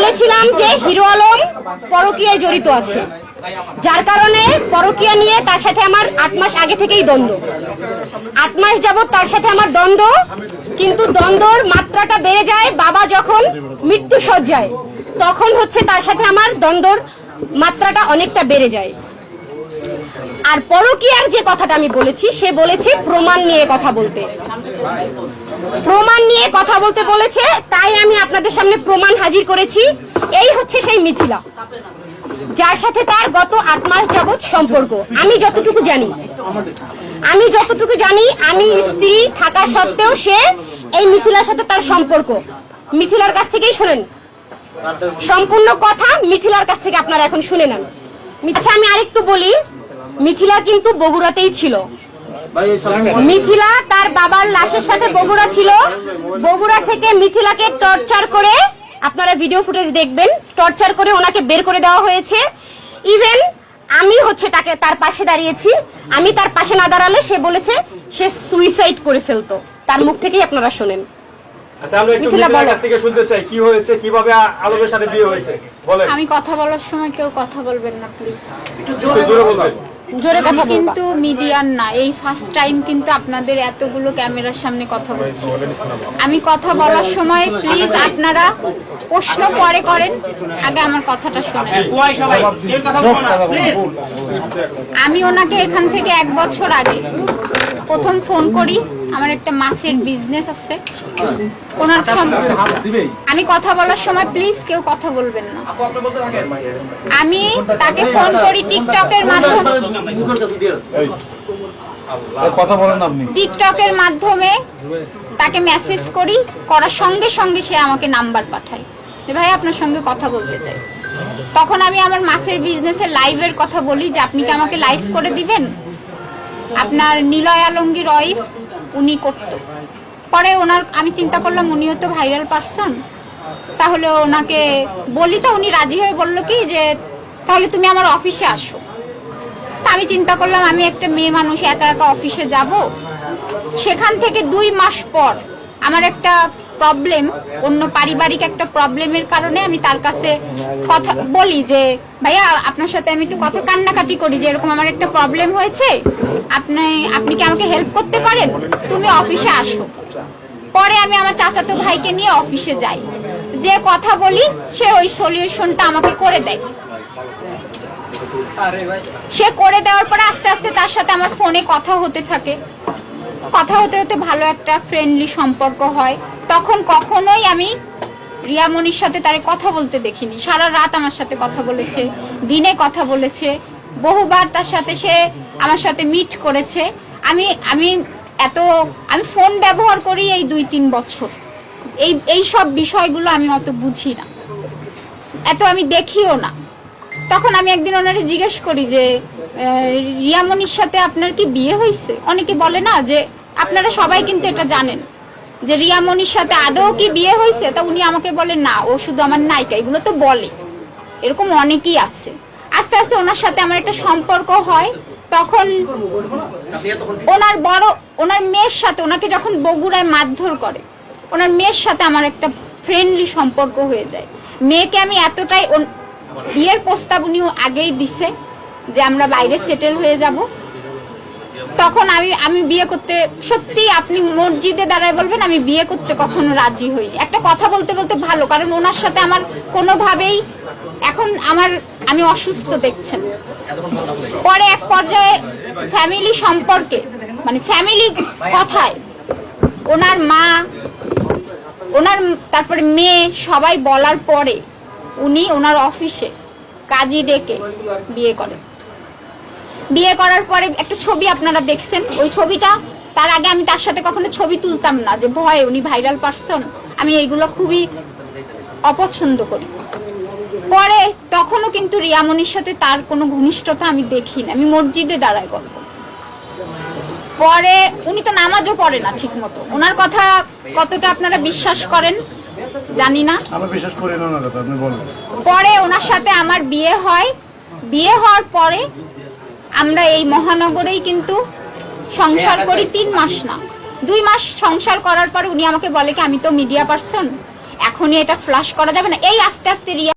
বলেছিলাম যে হিরো আলম পরকীয়ায় জড়িত আছে। যার কারণে পরকীয়া নিয়ে তার সাথে আমার আট মাস আগে থেকেই দ্বন্দ্ব। আট মাস যাবত তার সাথে আমার দ্বন্দ্ব, কিন্তু দ্বন্দ্বর মাত্রাটা বেড়ে যায় বাবা যখন মৃত্যু সজ্জায় তখন হচ্ছে তার সাথে আমার দ্বন্দ্বর মাত্রাটা অনেকটা বেড়ে যায়। আর পরকীয়ার যে কথাটা আমি বলেছি, সে বলেছে প্রমাণ নিয়ে কথা বলতে। প্রমাণ নিয়ে কথা বলতে বলেছে, তাই আমি আপনাদের সামনে প্রমাণ হাজির করেছি। এই হচ্ছে সেই মিথিলা, যার সাথে তার গত আট মাস যাবৎ সম্পর্ক। আমি যতটুকু জানি, আমি যতটুকু জানি, আমি স্ত্রী থাকা সত্ত্বেও সে এই মিথিলার সাথে তার সম্পর্ক। মিথিলার কাছ থেকেই শোনেন। সম্পূর্ণ কথা মিথিলার কাছ থেকে আপনারা এখন শুনে নেন। আচ্ছা আমি আরেকটু বলি, মিথিলা কিন্তু বগুড়াতেই ছিল। মিথিলা তার বাবার লাশের সাথে বগুড়া ছিল। বগুড়া থেকে মিথিলাকে টর্চার করে আপনারা ভিডিও ফুটেজ দেখবেন টর্চার করে ওনাকে বের করে দেওয়া হয়েছে। ইভেন আমি হচ্ছে তাকে তার পাশে দাঁড়িয়েছি। আমি তার পাশে না দাঁড়ালে সে বলেছে সে সুইসাইড করে ফেলতো। তার মুখ থেকেই আপনারা শোনেন। আচ্ছা আমরা একটু মিথিলা মিথিলার বলো। কাছ থেকে শুনতে চাই কি হয়েছে কীভাবে আ- আলমের সাথে বিয়ে হয়েছে? বলেন। আমি কথা বলার সময় কেউ কথা বলবেন না প্লিজ একটু জোরে কথা বলবা। কিন্তু মিডিয়ার না এই ফার্স্ট টাইম কিন্তু আপনাদের এতগুলো ক্যামেরার সামনে কথা বলছি। আমি কথা বলার সময় প্লিজ আপনারা প্রশ্ন পরে করেন আগে আমার কথাটা শুনেন। আমি ওনাকে এখান থেকে এক বছর আগে প্রথম ফোন করি। আমার একটা মাছের বিজনেস আছে। ওনার সম- আমি কথা বলার সময় প্লিজ কেউ কথা বলবেন না। আমি তাকে ফোন করি টিকটকের মাধ্যমে কথা বলেন আপনি। টিকটকের মাধ্যমে তাকে মেসেজ করি করার সঙ্গে সঙ্গে সে আমাকে নাম্বার পাঠায়। যে ভাই আপনার সঙ্গে কথা বলতে চাই। তখন আমি আমার মাছের বিজনেসের লাইভের কথা বলি যে আপনি কি আমাকে লাইভ করে দিবেন? আপনার নিলয় আলমগীর ওয়াইফ উনি করতো। পরে ওনার, আমি চিন্তা করলাম উনিও তো ভাইরাল পারসন তাহলে ওনাকে বলি তো, উনি রাজি হয়ে বলল কি যে, তাহলে তুমি আমার অফিসে আসো। তা আমি চিন্তা করলাম, আমি একটা মেয়ে মানুষ, একা একা অফিসে যাব। সেখান থেকে দুই মাস পর আমার একটা প্রবলেম অন্য পারিবারিক একটা প্রবলেমের কারণে আমি তার কাছে কথা বলি যে, ভাইয়া, আপনার সাথে আমি একটু কথা কান্নাকাটি করি যে এরকম আমার একটা প্রবলেম হয়েছে। আপনি আপনি কি আমাকে হেল্প করতে পারেন? তুমি অফিসে আসো। পরে আমি আমার চাচাতো ভাইকে নিয়ে অফিসে যাই। যে কথা বলি, সে ওই সলিউশনটা আমাকে করে দেয়। সে করে দেওয়ার পরে আস্তে আস্তে তার সাথে আমার ফোনে কথা হতে থাকে। কথা হতে হতে ভালো একটা ফ্রেন্ডলি সম্পর্ক হয়। তখন কখনোই আমি রিয়ামণির সাথে তার কথা বলতে দেখিনি। সারা রাত আমার সাথে কথা বলেছে, দিনে কথা বলেছে, বহুবার তার সাথে সে আমার সাথে মিট করেছে। আমি আমি এত, আমি ফোন ব্যবহার করি এই দুই তিন বছর। এই এই সব বিষয়গুলো আমি অত বুঝি না। এত আমি দেখিও না। তখন আমি একদিন ওনারে জিজ্ঞেস করি যে আহ, রিয়ামণির সাথে আপনার কি বিয়ে হয়েছে? অনেকে বলে না যে আপনারা সবাই কিন্তু এটা জানেন। যে রিয়ামণির সাথে আদৌ কি বিয়ে হয়েছে? তা উনি আমাকে বলে না ও শুধু আমার নায়িকা। এগুলো তো বলে। এরকম অনেকেই আছে। আস্তে আস্তে ওনার সাথে আমার একটা সম্পর্ক হয়। তখন ওনার বড় ওনার মেয়ের সাথে ওনাকে যখন বগুড়ায় মারধর করে ওনার মেয়ের সাথে আমার একটা ফ্রেন্ডলি সম্পর্ক হয়ে যায়। মেয়েকে আমি এতটাই বিয়ের প্রস্তাব উনি আগেই দিছে যে আমরা বাইরে সেটেল হয়ে যাব। তখন আমি আমি বিয়ে করতে, সত্যি আপনি মসজিদে দাঁড়ায় বলবেন, আমি বিয়ে করতে কখনো রাজি হই একটা কথা বলতে বলতে ভালো, কারণ ওনার সাথে আমার কোনোভাবেই এখন আমার, আমি অসুস্থ, দেখছেন। পরে এক পর্যায়ে ফ্যামিলি সম্পর্কে মানে ফ্যামিলি কথায় ওনার মা, ওনার, তারপরে মেয়ে, সবাই বলার পরে উনি ওনার অফিসে কাজী ডেকে বিয়ে করেন বিয়ে করার পরে একটা ছবি আপনারা দেখছেন? ওই ছবিটা, তার আগে আমি তার সাথে কখনো ছবি তুলতাম না, যে ভয়, উনি ভাইরাল পারসন আমি এইগুলো খুবই অপছন্দ করি। পরে তখনও কিন্তু রিয়ামনির সাথে তার কোনো ঘনিষ্ঠতা আমি দেখি না, আমি মসজিদে দাঁড়াই গল্প। পরে উনি তো নামাজও পড়ে না ঠিক মতো ওনার কথা কতটা আপনারা বিশ্বাস করেন? জানি না। আমি বিশ্বাস করি না ওনার কথা আপনি বলেন। পরে ওনার সাথে আমার বিয়ে হয়। বিয়ে হওয়ার পরে আমরা এই মহানগরেই কিন্তু সংসার করি তিন মাস না। দুই মাস সংসার করার পরে উনি আমাকে বলে কি আমি তো মিডিয়া পার্সন এখনই এটা ফ্লাশ করা যাবে না। এই আস্তে আস্তে রিয়া